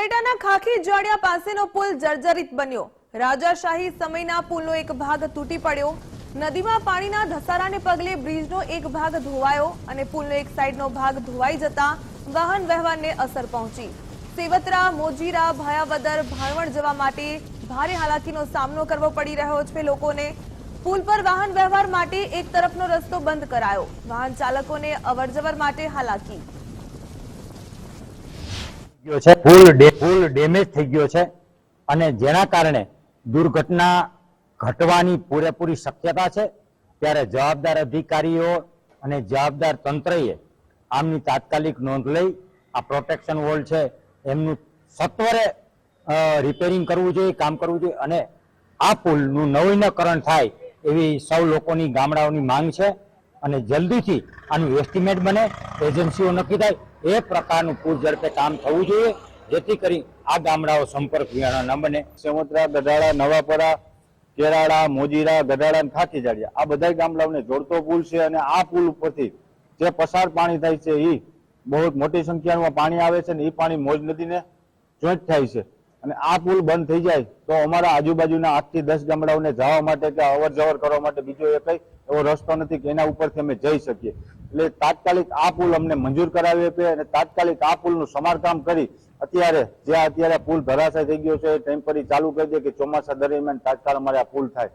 ઉપલેટાના ખાખી જાડિયા પાસેનો પુલ જર્જરિત બન્યો. રાજાશાહી સમયના પુલનો એક ભાગ તૂટી પડ્યો. નદીમાં પાણીના ધસારાને પગલે બ્રિજનો એક ભાગ ધોવાયો અને પુલનો એક સાઈડનો ભાગ ધોવાઈ જતા વાહન વ્યવહારને અસર પહોંચી. સેવત્રા, મોજીરા, ભાયાવદર, ભાણવડ જવા માટે ભારે હાલાકીનો સામનો કરવો પડી રહ્યો છે લોકોને. પુલ પર વાહન વ્યવહાર માટે એક તરફનો રસ્તો બંધ કરાયો. વાહન ચાલકોને અવરજવર માટે હાલાકી. ગયો છે, ફૂલ ફૂલ ડેમેજ થઈ ગયો છે અને જેના કારણે દુર્ઘટના ઘટવાની પૂરેપૂરી શક્યતા છે. ત્યારે જવાબદાર અધિકારીઓ અને જવાબદાર તંત્રએ આમની તાત્કાલિક નોંધ લઈ આ પ્રોટેક્શન વોલ છે, એમનું સત્વરે રિપેરિંગ કરવું જોઈએ, કામ કરવું જોઈએ અને આ પુલનું નવીનીકરણ થાય એવી સૌ લોકોની ગામડાઓની માંગ છે અને જલ્દીથી આનું એસ્ટિમેટ બને, એજન્સીઓ નક્કી થાય એ પ્રકારનું પૂર ઝડપે કામ થવું જોઈએ, જેથી કરી આ ગામડાઓ સંપર્ક વિહાણા ન બને. સેમોત્રા ગઢાળા, નવાપરા, કેરાળા, મોજીરા, ગઢાળા અને ખાખીજાડિયા આ બધા ગામડાઓને જોડતો પુલ છે અને આ પુલ ઉપરથી જે પસાર પાણી થાય છે એ બહુ મોટી સંખ્યામાં પાણી આવે છે ને એ પાણી મોજ નદીને જોઈન્ટ થાય છે. અને આ પુલ બંધ થઈ જાય તો અમારા આજુબાજુના આઠથી દસ ગામડાઓને જવા માટે કે અવર જવર કરવા માટે બીજો એ કઈ એવો રસ્તો નથી કે એના ઉપરથી અમે જઈ શકીએ. એટલે તાત્કાલિક આ પુલ અમને મંજૂર કરાવી આપે અને તાત્કાલિક આ પુલનું સમારકામ કરી અત્યારે જે અત્યારે પુલ ધરાશાય થઈ ગયો છે ટેમ્પરરી ચાલુ કરી દે કે ચોમાસા દરમિયાન તાત્કાલ અમારે આ પુલ થાય.